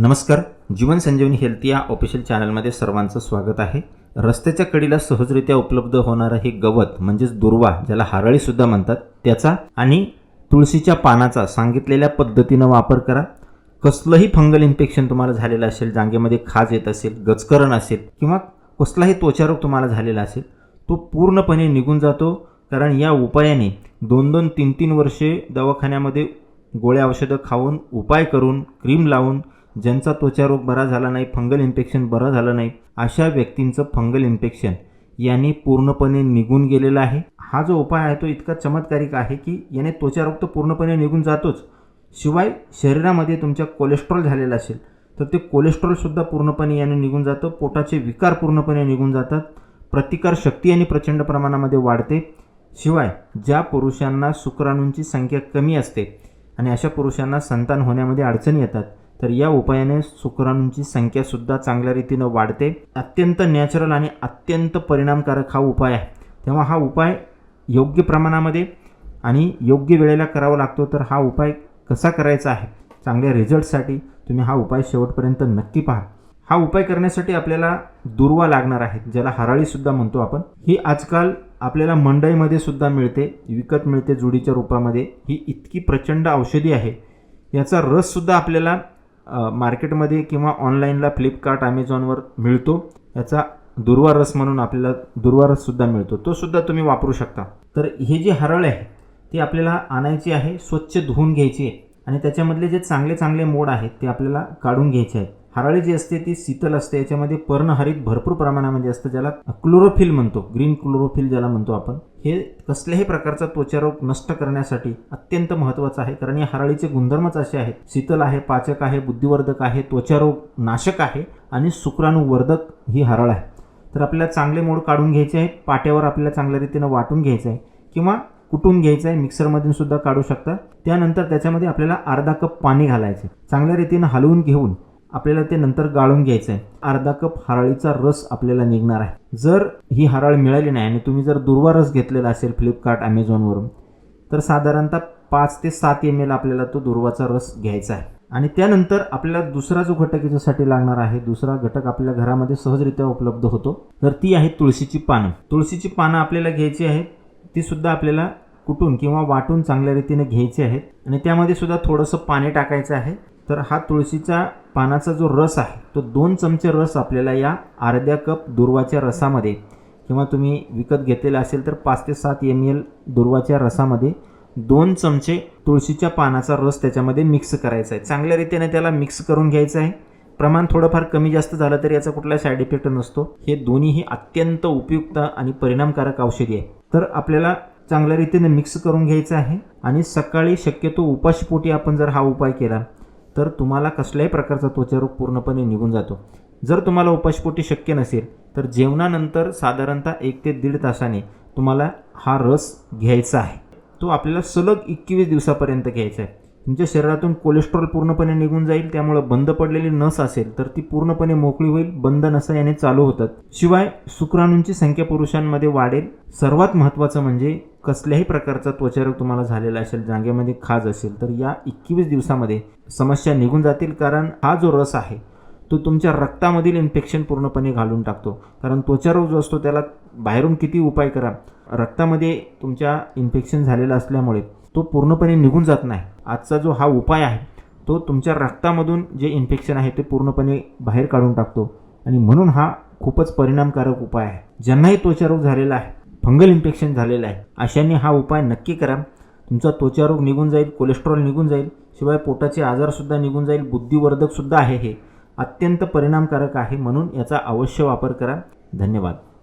नमस्कार जीवन संजीवनी हेल्थ या ऑफिशियल चॅनलमध्ये सर्वांचं स्वागत आहे. रस्त्याच्या कडीला सहजरित्या उपलब्ध होणारं हे गवत म्हणजेच दुर्वा ज्याला हारळीसुद्धा म्हणतात त्याचा आणि तुळशीच्या पानाचा सांगितलेल्या पद्धतीनं वापर करा. कसलंही फंगल इन्फेक्शन तुम्हाला झालेलं असेल जांगेमध्ये खाज येत असेल गचकरण असेल किंवा कसलाही त्वचारोग तुम्हाला झालेला असेल तो पूर्णपणे निघून जातो. कारण या उपायाने दोन दोन तीन तीन वर्षे दवाखान्यामध्ये गोळ्या औषधं खाऊन उपाय करून क्रीम लावून ज्यांचा त्वचारोग बरा झाला नाही फंगल इन्फेक्शन बरं झालं नाही अशा व्यक्तींचं फंगल इन्फेक्शन याने पूर्णपणे निघून गेलेला आहे. हा जो उपाय आहे तो इतका चमत्कारिक आहे की याने त्वचारोग तर पूर्णपणे निघून जातोच. शिवाय शरीरामध्ये तुमच्या कोलेस्ट्रॉल झालेलं असेल तर ते कोलेस्ट्रॉलसुद्धा पूर्णपणे याने निघून जातं. पोटाचे विकार पूर्णपणे निघून जातात. प्रतिकार शक्ती आणि प्रचंड प्रमाणामध्ये वाढते. शिवाय ज्या पुरुषांना शुक्राणूंची संख्या कमी असते आणि अशा पुरुषांना संतान होण्यामध्ये अडचणी येतात तर या उपायाने शुक्राणूंची संख्यासुद्धा चांगल्या रीतीनं वाढते. अत्यंत नॅचरल आणि अत्यंत परिणामकारक हा उपाय आहे. तेव्हा हा उपाय योग्य प्रमाणामध्ये आणि योग्य वेळेला करावा लागतो तर हा उपाय कसा करायचा आहे? चांगल्या रिझल्टसाठी तुम्ही हा उपाय शेवटपर्यंत नक्की पहा. हा उपाय करण्यासाठी आपल्याला दुर्वा लागणार आहे ज्याला हराळीसुद्धा म्हणतो आपण. ही आजकाल आपल्याला मंडईमध्ये सुद्धा मिळते विकत मिळते जुडीच्या रूपामध्ये. ही इतकी प्रचंड औषधी आहे. याचा रससुद्धा आपल्याला मार्केटमध्ये किंवा ऑनलाईनला फ्लिपकार्ट ॲमेझॉनवर मिळतो. याचा दुर्वा रस म्हणून आपल्याला दुर्वा रससुद्धा मिळतो तोसुद्धा तुम्ही वापरू शकता. तर हे जे हरळ आहे ती आपल्याला आणायची आहे स्वच्छ धुवून घ्यायची आहे. आणि त्याच्यामधले जे चांगले चांगले मोड आहेत ते आपल्याला काढून घ्यायचे आहेत. हराळी जी असते ती शीतल असते. याच्यामध्ये पर्णहरित भरपूर प्रमाणामध्ये असतं ज्याला क्लोरोफिल म्हणतो. ग्रीन क्लोरोफिल ज्याला म्हणतो आपण. हे कसल्याही प्रकारचा त्वचारोग नष्ट करण्यासाठी अत्यंत महत्त्वाचं आहे. कारण या हराळीचे गुणधर्मच असे आहेत. शीतल आहे पाचक आहे बुद्धिवर्धक आहे त्वचारोग नाशक आहे आणि शुक्राणूवर्धक ही हराळ आहे. तर आपल्याला चांगले मोड काढून घ्यायचे आहे पाट्यावर आपल्याला चांगल्या रीतीनं वाटून घ्यायचं आहे. किंवा कुटून घ्यायचं आहे. मिक्सरमधून सुद्धा काढू शकता. त्यानंतर त्याच्यामध्ये आपल्याला अर्धा कप पाणी घालायचं आहे. चांगल्या रीतीनं हलवून घेऊन आपल्याला ते नंतर गाळून घ्यायचं आहे अर्धा कप हराळीचा रस आपल्याला निघणार आहे. जर ही हराळ मिळाली नाही आणि तुम्ही जर दुर्वा रस घेतलेला असेल फ्लिपकार्ट ॲमेझॉनवरून तर साधारणतः पाच ते सात एम एल आपल्याला तो दुर्वाचा रस घ्यायचा आहे. आणि त्यानंतर आपल्याला दुसरा जो घटक याच्यासाठी लागणार आहे दुसरा घटक आपल्या घरामध्ये सहजरित्या उपलब्ध होतो तर ती आहे तुळशीची पानं. तुळशीची पानं आपल्याला घ्यायची आहेत ती सुद्धा आपल्याला कुटून किंवा वाटून चांगल्या रीतीने घ्यायची आहेत. आणि त्यामध्ये सुद्धा थोडंसं पाणी टाकायचं आहे. तर हा तुळशीचा पानाचा जो रस आहे तो दोन चमचे रस आपल्याला या अर्ध्या कप दुर्वाच्या रसामध्ये किंवा तुम्ही विकत घेतलेला असेल तर पाच ते सात एम एल दुर्वाच्या रसामध्ये दोन चमचे तुळशीच्या पानाचा रस त्याच्यामध्ये मिक्स करायचा आहे. चांगल्या रीतीने त्याला मिक्स करून घ्यायचं आहे. प्रमाण थोडंफार कमी जास्त झालं तरी याचा कुठला साईड इफेक्ट नसतो. हे दोन्हीही अत्यंत उपयुक्त आणि परिणामकारक औषधी आहे. तर आपल्याला चांगल्या रीतीने मिक्स करून घ्यायचं आहे आणि सकाळी शक्यतो उपाशीपोटी आपण जर हा उपाय केला तर तुम्हाला कसल्याही प्रकारचा त्वचारोग पूर्णपणे निघून जातो. जर तुम्हाला उपाशपोटी शक्य नसेल तर जेवणानंतर साधारणतः एक ते दीड तासाने तुम्हाला हा रस घ्यायचा आहे. तो आपल्याला सलग एकवीस दिवसापर्यंत घ्यायचा आहे. तुमच्या शरीरातून कोलेस्ट्रॉल पूर्णपणे निघून जाईल त्यामुळं बंद पडलेली नस असेल तर ती पूर्णपणे मोकळी होईल बंद नसा याने चालू होतात. शिवाय शुक्राणूंची संख्या पुरुषांमध्ये वाढेल. सर्वात महत्त्वाचं म्हणजे कसल्याही प्रकारचा त्वचारोग तुम्हाला झालेला असेल जांगेमध्ये खाज असेल तर या एकवीस दिवसामध्ये समस्या निघून जातील. कारण हा जो रस आहे तो तुमच्या रक्तामधील इन्फेक्शन पूर्णपणे घालून टाकतो. कारण त्वचारोग जो असतो त्याला बाहेरून किती उपाय करा. रक्तामध्ये तुमच्या इन्फेक्शन झालेलं असल्यामुळे तो पूर्णपणे निघून जात नाही. आजचा जो हा उपाय आहे तो तुमच्या रक्तामधून जे इन्फेक्शन आहे ते पूर्णपणे बाहेर काढून टाकतो. आणि म्हणून हा खूपच परिणामकारक उपाय आहे. ज्यांनाही त्वचारोग झालेला आहे फंगल इन्फेक्शन झालेलं आहे. अशाने हा उपाय नक्की करा. तुमचा त्वचारोग निघून जाईल कोलेस्ट्रॉल निघून जाईल शिवाय पोटाचे आजारसुद्धा निघून जाईल बुद्धिवर्धकसुद्धा आहे हे अत्यंत परिणामकारक आहे म्हणून याचा अवश्य वापर करा. धन्यवाद.